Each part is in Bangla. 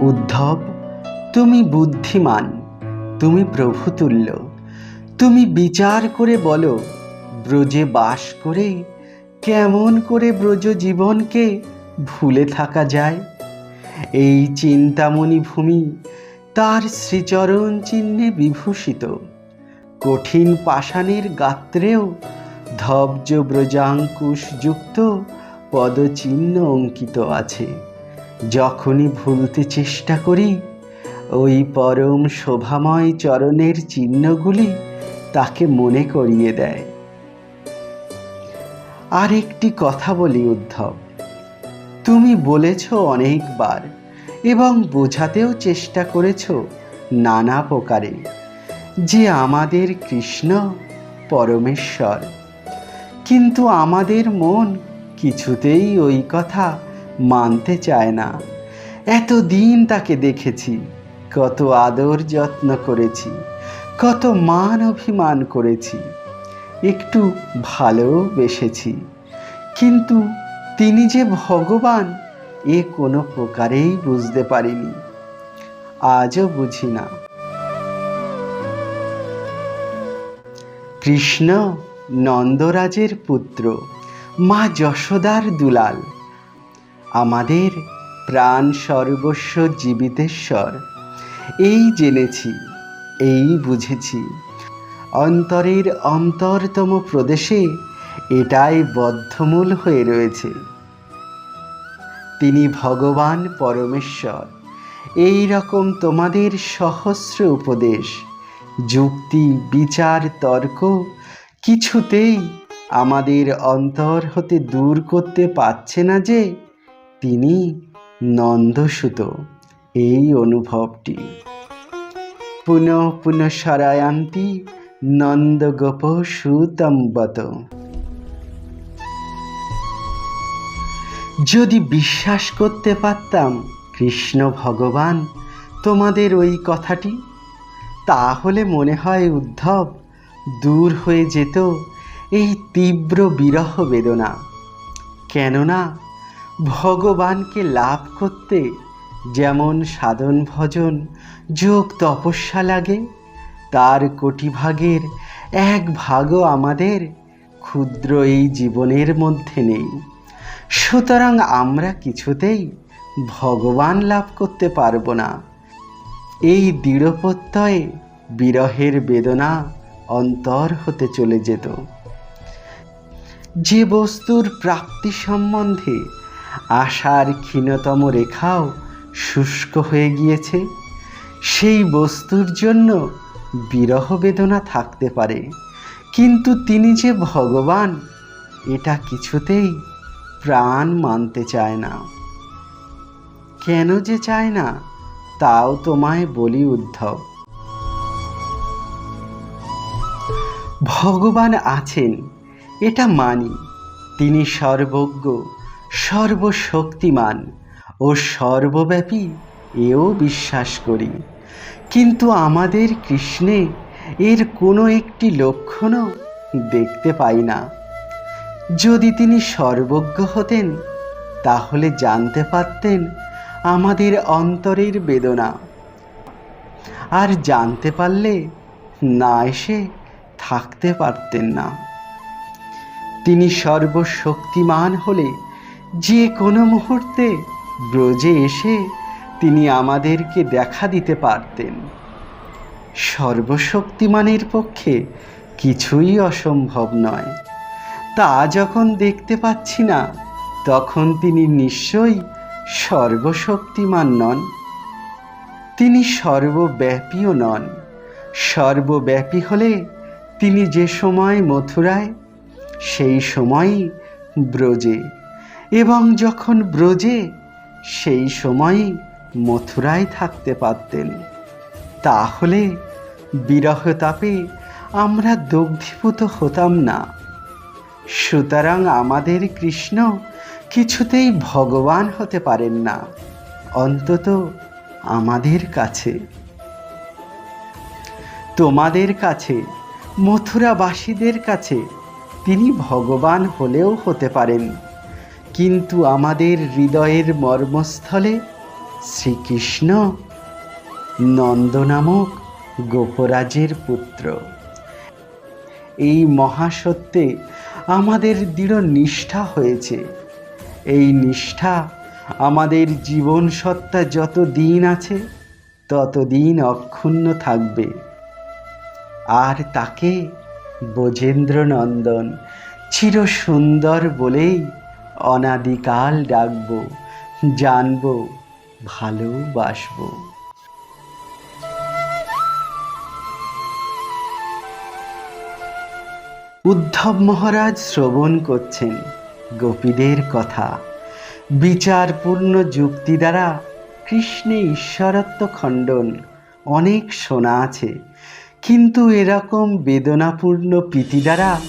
উদ্ধব, তুমি বুদ্ধিমান, তুমি প্রভুতুল্য, তুমি বিচার করে বলো, ব্রজে বাস করে কেমন করে ব্রজ জীবনকে ভুলে থাকা যায়? এই চিন্তামণি ভূমি তার শ্রীচরণ চিহ্নে বিভূষিত। কঠিন পাষাণের গাত্রেও ধবজ ব্রজাঙ্কুশযুক্ত পদচিহ্ন অঙ্কিত আছে। যখনই ভুলতে চেষ্টা করি, ওই পরম শোভাময় চরণের চিহ্নগুলি তাকে মনে করিয়ে দেয়। আর একটি কথা বলি উদ্ধব। তুমি বলেছ অনেকবার এবং বোঝাতেও চেষ্টা করেছ নানা প্রকারে যে আমাদের কৃষ্ণ পরমেশ্বর। কিন্তু আমাদের মন কিছুতেই ওই কথা মানতে চায় না। এতদিন তাকে দেখেছি, কত আদর যত্ন করেছি, কত মান অভিমান করেছি, একটু ভালোবেসেছি কিন্তু তিনি যে ভগবান, এ কোনো প্রকারেই বুঝতে পারিনি। আজও বুঝি না। কৃষ্ণ নন্দরাজের পুত্র। মা যশোদার দুলাল। আমাদের প্রাণ সর্বস্ব জীবিতেশ্বর। এই জেনেছি, এই বুঝেছি। অন্তরের অন্তরতম প্রদেশে এটাই বদ্ধমূল হয়ে রয়েছে। তিনি ভগবান পরমেশ্বর। এই রকম তোমাদের সহস্র উপদেশ, যুক্তি, বিচার, তর্ক কিছুতেই আমাদের অন্তর হতে দূর করতে পারছে না যে, তিনি নন্দসুত। এই অনুভবটি। পুনঃ পুনঃ সরায়ান্তি নন্দগোপ সুতম্বত যদি বিশ্বাস করতে পারতাম, কৃষ্ণ ভগবান, তোমাদের ওই কথাটি, তাহলে মনে হয় উদ্ধব দূর হয়ে যেত এই তীব্র বিরহ বেদনা। কেননা ভগবানকে লাভ করতে যেমন সাধন ভজন, যোগ তপস্যা লাগে, তার কোটি ভাগের এক ভাগও আমাদের ক্ষুদ্র এই জীবনের মধ্যে নেই। সুতরাং আমরা কিছুতেই ভগবান লাভ করতে পারব না। এই দৃঢ়প্রত্যয়ে বিরহের বেদনা অন্তর হতে চলে যেত। যে বস্তুর প্রাপ্তি সম্বন্ধে আশার ক্ষীণতম রেখাও শুষ্ক হয়ে গিয়েছে। সেই বস্তুর জন্য বিরহ বেদনা থাকতে পারে। কিন্তু তিনি যে ভগবান, এটা কিছুতেই প্রাণ মানতে চায় না। কেন যে চায় না, তাও তোমায় বলি উদ্ধব। ভগবান আছেন এটা মানি। তিনি সর্বজ্ঞ, সর্বশক্তিমান ও সর্বব্যাপী এও বিশ্বাস করি। কিন্তু আমাদের কৃষ্ণে এর কোনো একটি লক্ষণও দেখতে পাই না। যদি তিনি সর্বজ্ঞ হতেন, তাহলে জানতে পারতেন আমাদের অন্তরের বেদনা। আর জানতে পারলে না এসে থাকতে পারতেন না। তিনি সর্বশক্তিমান হলে যে কোনো মুহূর্তে ব্রজে এসে তিনি আমাদেরকে দেখা দিতে পারতেন। সর্বশক্তিমানের পক্ষে কিছুই অসম্ভব নয়। তা যখন দেখতে পাচ্ছি না, তখন তিনি নিশ্চয়ই সর্বশক্তিমান নন। তিনি সর্বব্যাপীও নন। সর্বব্যাপী হলে তিনি যে সময় মথুরায় সেই সময়ই ব্রজে। এবং যখন ব্রজে, সেই সময়ই মথুরায় থাকতে পারতেন। তাহলে বিরহ তাপে আমরা দগ্ধীভূত হতাম না। সুতরাং আমাদের কৃষ্ণ কিছুতেই ভগবান হতে পারেন না, অন্তত আমাদের কাছে। তোমাদের কাছে, মথুরাবাসীদের কাছে তিনি ভগবান হলেও হতে পারেন। কিন্তু আমাদের হৃদয়ের মর্মস্থলে শ্রীকৃষ্ণ নন্দ নামক গোপরাজের পুত্র। এই মহাসত্যে আমাদের দৃঢ় নিষ্ঠা হয়েছে। এই নিষ্ঠা আমাদের জীবন সত্তা যত দিন আছে, ততদিন অক্ষুণ্ণ থাকবে। আর তাকে ব্রজেন্দ্র নন্দন চির সুন্দর বলেই অনাদিকাল ডাকবো, জানব, ভালোবাসবো। উদ্ধব মহারাজ শ্রবণ করছেন গোপীদের কথা। বিচারপূর্ণ যুক্তি দ্বারা কৃষ্ণে ঈশ্বরত্ব খণ্ডন অনেক শোনা আছে। কিন্তু এরকম বেদনাপূর্ণ প্রীতি দ্বারা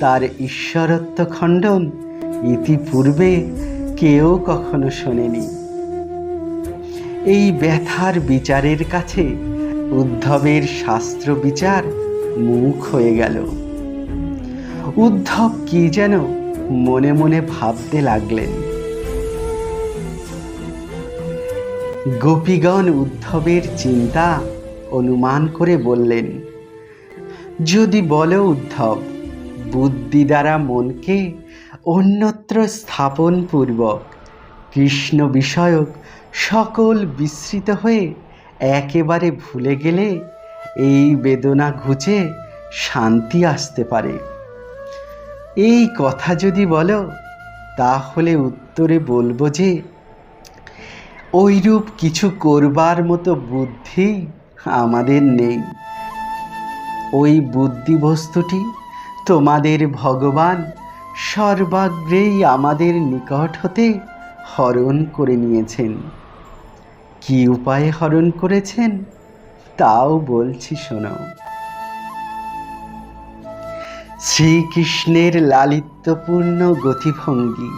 তার ঈশ্বরত্ব খণ্ডন ইতিপূর্বে কেউ কখনো শোনেনি। এই ব্যথার বিচারের কাছে উদ্ধবের শাস্ত্র বিচার মুখ হয়ে গেল। উদ্ধব কি যেন মনে মনে ভাবতে লাগলেন। গোপীগণ উদ্ধবের চিন্তা অনুমান করে বললেন, যদি বলো উদ্ধব, বুদ্ধি দ্বারা মনকে অন্যত্র স্থাপন পূর্বক কৃষ্ণ বিষয়ক সকল বিস্মৃত হয়ে একেবারে ভুলে গেলে এই বেদনা ঘুচে শান্তি আসতে পারে। এই কথা যদি বলো, তাহলে উত্তরে বলব যে ওইরূপ কিছু করবার মতো বুদ্ধি আমাদের নেই। ওই বুদ্ধি বস্তুটি তোমাদের ভগবান সর্বাগ্রেই আমাদের নিকট হতে হরণ করে নিয়েছেন। কি উপায়ে হরণ করেছেন তাও বলছি শোনো। শ্রীকৃষ্ণের লালিত্যপূর্ণ গতিভঙ্গি,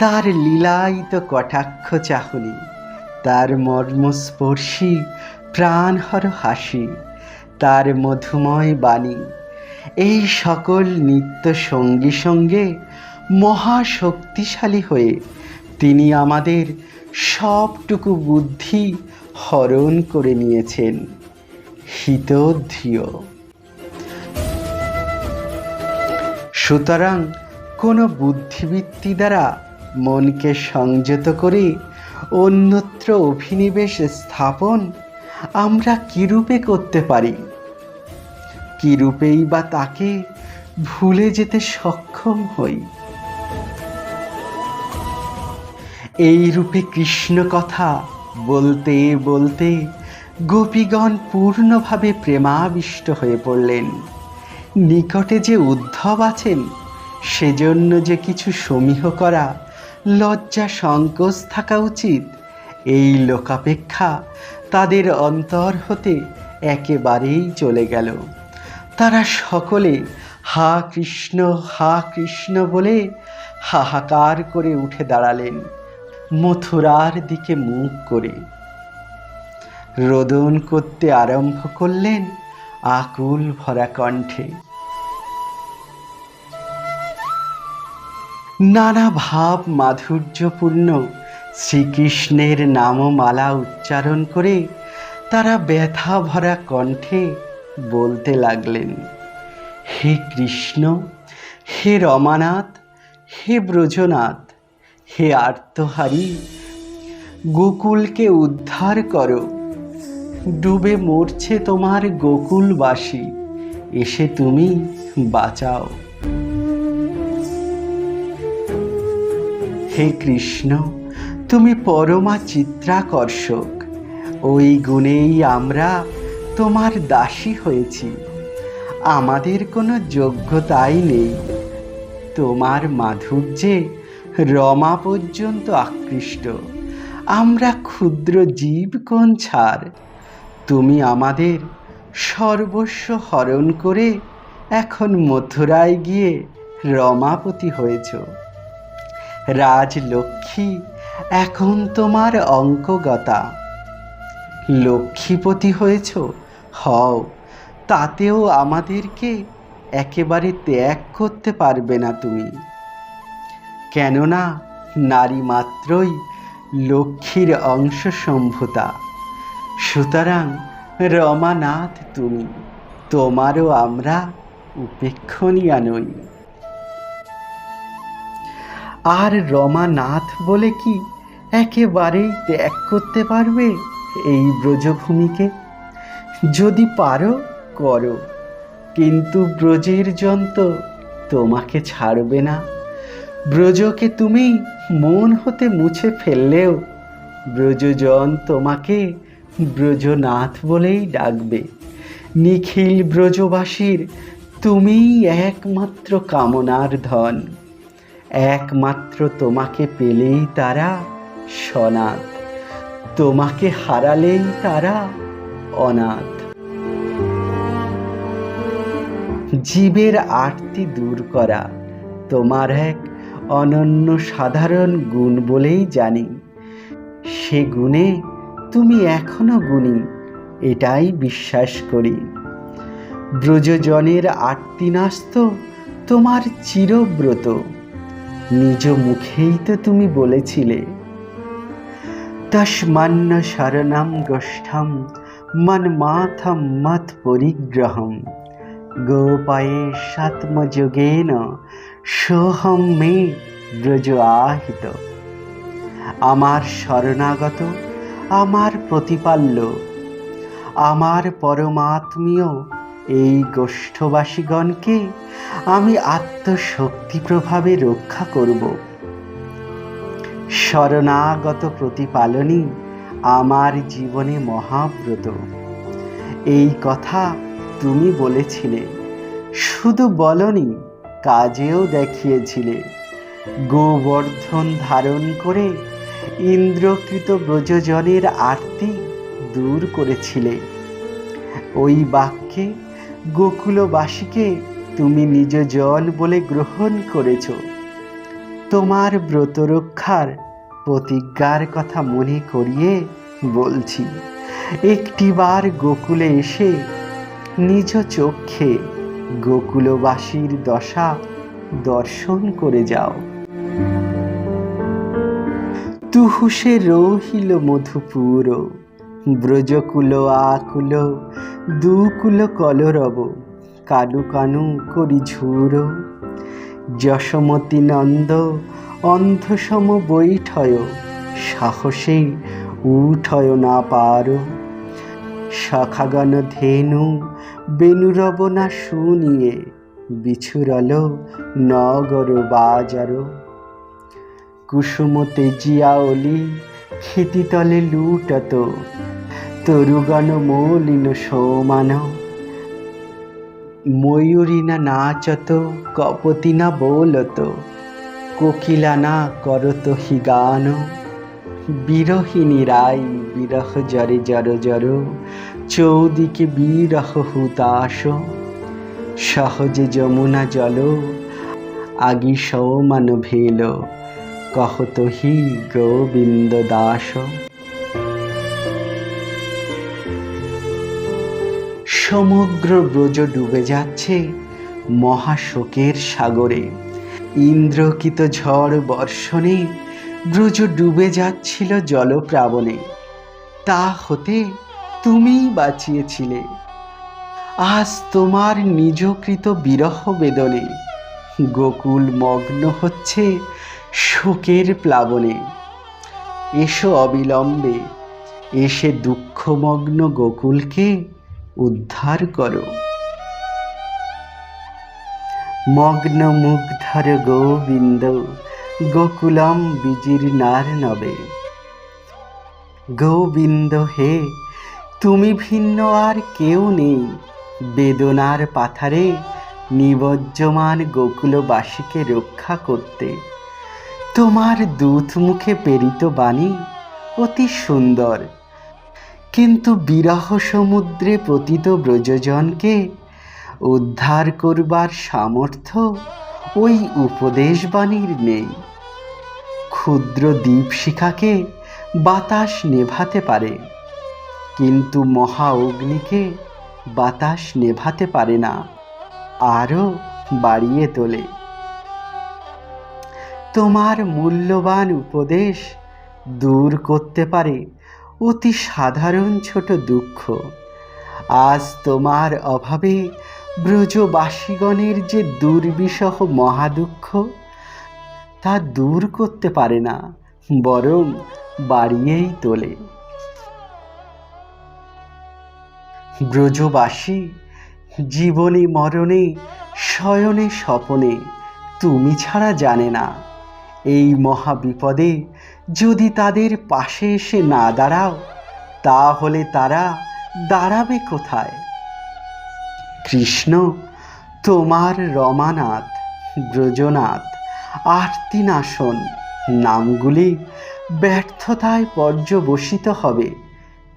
তার লীলায়িত কটাক্ষ চাহনি, তার মর্মস্পর্শী প্রাণহর হাসি, তার মধুময় বাণী। এই সকল নিত্য সঙ্গী সঙ্গে মহাশক্তিশালী হয়ে তিনি আমাদের সবটুকু বুদ্ধি হরণ করে নিয়েছেন। হিতোধিয় সুতরাং কোনো বুদ্ধিবৃত্তি দ্বারা মনকে সংযত করে অন্যত্র অভিনিবেশ স্থাপন আমরা কিরূপে করতে পারি? কিরূপেই বা তাকে ভুলে যেতে সক্ষম হই? এই রূপে কৃষ্ণ কথা বলতে বলতে গোপীগণ পূর্ণভাবে প্রেমাবিষ্ট হয়ে পড়লেন। নিকটে যে উদ্ধব আছেন, সেজন্য যে কিছু সমীহ করা লজ্জা সংকোচ থাকা উচিত, এই লোকাপেক্ষা তাদের অন্তর হতে একেবারেই চলে গেল। তারা সকলে, হা কৃষ্ণ হা কৃষ্ণ বলে হাহাকার করে উঠে দাঁড়ালেন মথুরার দিকে মুখ করে। রোদন করতে আরম্ভ করলেন আকুল ভরা কণ্ঠে। নানা ভাব মাধুর্যপূর্ণ শ্রীকৃষ্ণের নামমালা উচ্চারণ করে তারা ব্যথা ভরা কণ্ঠে বলতে লাগলেন, হে কৃষ্ণ, হে রমানাথ, হে ব্রজনাথ, হে আর্তহারী, গোকুলকে উদ্ধার করো। ডুবে মরছে তোমার গোকুলবাসী, এসে তুমি বাঁচাও। হে কৃষ্ণ তুমি পরমা চিত্রাকর্ষক। ওই গুণেই আমরা তোমার দাসী হয়েছি। আমাদের কোনো যোগ্যতাই নেই। তোমার মাধুর্যে রমা পর্যন্ত আকৃষ্ট। আমরা ক্ষুদ্র জীব কোন ছাড়? তুমি আমাদের সর্বস্ব হরণ করে এখন মথুরায় গিয়ে রমাপতি হয়েছ। রাজলক্ষ্মী এখন তোমার অঙ্কগতা। লক্ষ্মীপতি হয়েছ, হও, তাতেও আমাদেরকে একেবারে ত্যাগ করতে পারবে না তুমি। কেননা নারী মাত্রই লক্ষ্মীর অংশ সম্ভূতা। সুতরাং রমানাথ তুমি, তোমারও আমরা উপেক্ষণীয়া নই। আর রমানাথ বলে কি একেবারেই ত্যাগ করতে পারবে এই ব্রজভূমিকে? যদি পারো, করো। কিন্তু ব্রজের যন্ত তোমাকে ছাড়বে না। ব্রজকে তুমি মন হতে মুছে ফেললেও ব্রজজন তোমাকে ব্রজনাথ বলেই ডাকবে। নিখিল ব্রজবাসীর তুমিই একমাত্র কামনার ধন। একমাত্র তোমাকে পেলেই তারা সনাথ তোমাকে হারালেই তারা অনাথ। জীবের আরতি দূর করা তোমার এক অনন্য সাধারণ গুণ বলেই জানি। সে গুণে তুমি এখনও গুণী, এটাই বিশ্বাস করি। ব্রজজনের আর্তিনাস্ত তোমার চিরব্রত। নিজ মুখেই তো তুমি বলেছিলে তস্মান্ন শরণম গোষ্ঠম মন্মাথম মত পরিগ্রহম গোপায়ে সাত্মযোগেন সোহম মে ব্রজ আহিত আমার শরণাগত, আমার প্রতিপাল্য, আমার পরমাত্মীয় এই গোষ্ঠবাসীগণকে আমি আত্মশক্তি প্রভাবে রক্ষা করব। শরণাগত প্রতিপালনই আমার জীবনে মহাব্রত। এই কথা তুমি বলেছিলে, শুধু বলনি, কাজেও দেখিয়েছিলে। গোবর্ধন ধারণ করে ইন্দ্রকৃত ব্রজজনের আরতি দূর করেছিলে। ওই বাক্যে গোকুলবাসীকে তুমি নিজ জল বলে গ্রহণ করেছ। তোমার ব্রত রক্ষার প্রতিজ্ঞার কথা মনে করিয়ে বলছি। একটিবার গোকুলে এসে নিজ চক্ষে গোকুলবাসীর দশা দর্শন করে যাও। তুহুসে রহিল মধুপুর, ব্রজকুল আকুল, দুকুল কলরব, কানু কানু করি ঝুর। যশমতী নন্দ অন্ধসম বৈঠয়, সাহসে উঠয় না পার। সখাগণ ধেনু বেনুরব না শুনিয়ে বিছুরল নগর বাজার। কুসুম তেজিয়া অলি ক্ষিতিতলে লুটত, তরুগণ মলিন সৌমান। ময়ূরী না নাচত কপতি না বোলত কোকিলা না করত হি গান। বিরহিনী রাই, বিরহ জরে জর জর, চৌদিকে বিরহ হুতাস সহজে যমুনা জল, আগি সৌমান ভেল, কহত হি গোবিন্দ দাস। সমগ্র ব্রজ ডুবে যাচ্ছে মহাশোকের সাগরে। ইন্দ্রকিত ঝড় বর্ষণে ব্রজ ডুবে যাচ্ছিল জলপ্রাবণে। তা হতে তুমিই বাঁচিয়েছিলে। আজ তোমার নিজকৃত বিরহ বেদনে গোকুল মগ্ন হচ্ছে শোকের প্লাবনে। এসো অবিলম্বে, এসে দুঃখমগ্ন গোকুলকে উদ্ধার করো। মগ্ন মুগ্ধর গোবিন্দ, গোকুলম বিজীর্ণার নবে। গোবিন্দ হে, তুমি ভিন্ন আর কেউ নেই। বেদনার পাথারে নিবজ্জমান গোকুলবাসীকে রক্ষা করতে। তোমার দূত মুখে প্রেরিত বাণী অতি সুন্দর। কিন্তু বিরহ সমুদ্রে পতিত ব্রজজনকে উদ্ধার করবার সামর্থ্য ওই উপদেশবাণীর নেই। ক্ষুদ্র দ্বীপশিখাকে বাতাস নেভাতে পারে, কিন্তু মহা অগ্নিকে বাতাস নেভাতে পারে না, আরও বাড়িয়ে তোলে। তোমার মূল্যবান উপদেশ দূর করতে পারে অতি সাধারণ ছোট দুঃখ। আজ তোমার অভাবে ব্রজবাসীগণের যে দুর্বিষহ মহাদুঃখ, তা দূর করতে পারে না, বরং বাড়িয়েই তোলে। ব্রজবাসী, জীবনে মরণে, শয়নে স্বপনে, তুমি ছাড়া জানে না। এই মহাবিপদে যদি তাদের পাশে এসে না দাঁড়াও, তাহলে তারা দাঁড়াবে কোথায়? কৃষ্ণ, তোমার রমানাথ, ব্রজনাথ আরতিনাশন নামগুলি ব্যর্থতায় পর্যবসিত হবে।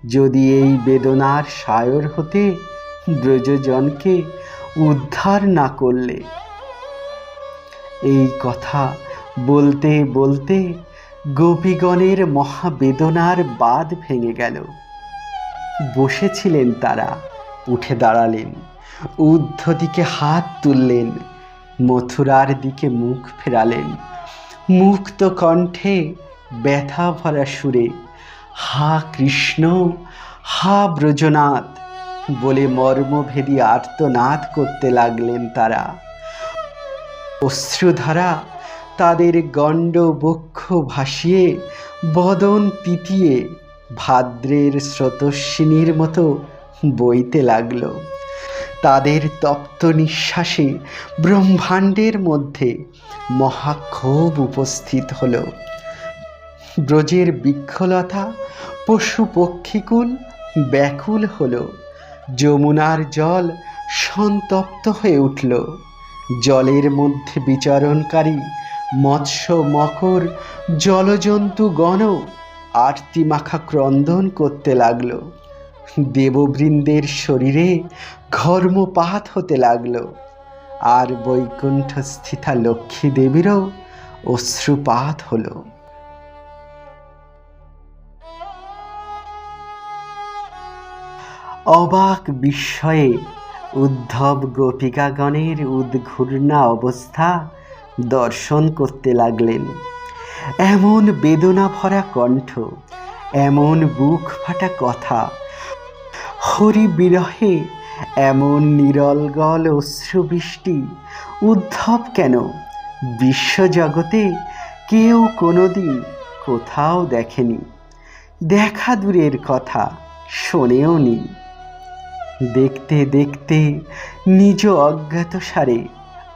যদি এই বেদনার সায়র হতে ব্রজজনকে উদ্ধার না করলে। এই কথা বলতে বলতে গোপীগণের মহাবেদনার বাদ ভেঙে গেল। বসেছিলেন তারা, উঠে দাঁড়ালেন ঊর্ধ্ব দিকে হাত তুললেন, মথুরার দিকে মুখ ফেরালেন। মুক্ত কণ্ঠে ব্যথা ভরা সুরে, হা কৃষ্ণ, হা ব্রজনাথ বলে মর্মভেদী আর্তনাদ করতে লাগলেন তারা। অশ্রুধারা তাদের গণ্ড বক্ষ ভাসিয়ে, বদন তিতিয়ে ভাদ্রের স্রোতস্বিনীর মতো বইতে লাগল। তাদের তপ্ত নিঃশ্বাসে ব্রহ্মাণ্ডের মধ্যে মহাক্ষোভ উপস্থিত হল। ব্রজের বৃক্ষলতা পশু পক্ষীকুল ব্যাকুল হল। যমুনার জল সন্তপ্ত হয়ে উঠল। জলের মধ্যে বিচরণকারী মৎস্য, মকর, জলজন্তু গণ আরতিমাখা ক্রন্দন করতে লাগল। দেববৃন্দের শরীরে ঘর্মপাত হতে লাগল। আর বৈকুণ্ঠ স্থিতা লক্ষ্মী দেবীরও অশ্রুপাত হলো। অবাক বিস্ময়ে উদ্ধব গোপিকাগণের উদ্ঘূর্ণা অবস্থা দর্শন করতে লাগলেন। এমন বেদনা ভরা কণ্ঠ, এমন বুক ফাটা কথা হরি বিরহে এমন নিরলগল অশ্রুবৃষ্টি, উদ্ধব কেন? বিশ্বজগতে কেউ কোনোদিন কোথাও দেখেনি। দেখা দূরের কথা শোনেও নি। দেখতে দেখতে নিজ অজ্ঞাত সারে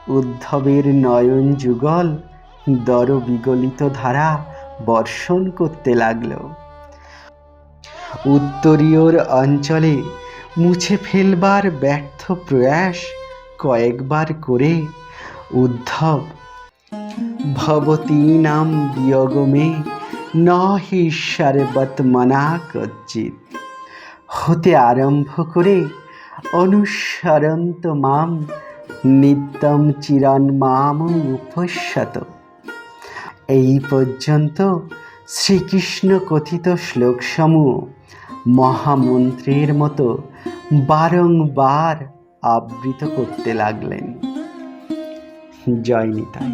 উদ্ধবের নয়ন যুগল, দর বিগলিত ধারা বর্ষণ করতে লাগল। উত্তরীয়র অঞ্চলে মুছে ফেলবার ব্যর্থ প্রয়াস কয়েকবার করে উদ্ধব ভবতী নাম বিয়োগমে ন হি সর্বত মনা কচ্চিত হতে আরম্ভ করে অনুসরন্ত মাম নিত্যম চিরন মাম উপস্যত এই পর্যন্ত শ্রীকৃষ্ণ কথিত শ্লোকসমূহ মহামন্ত্রীর মতো বারংবার আবৃত করতে লাগলেন। জয় নিতাই।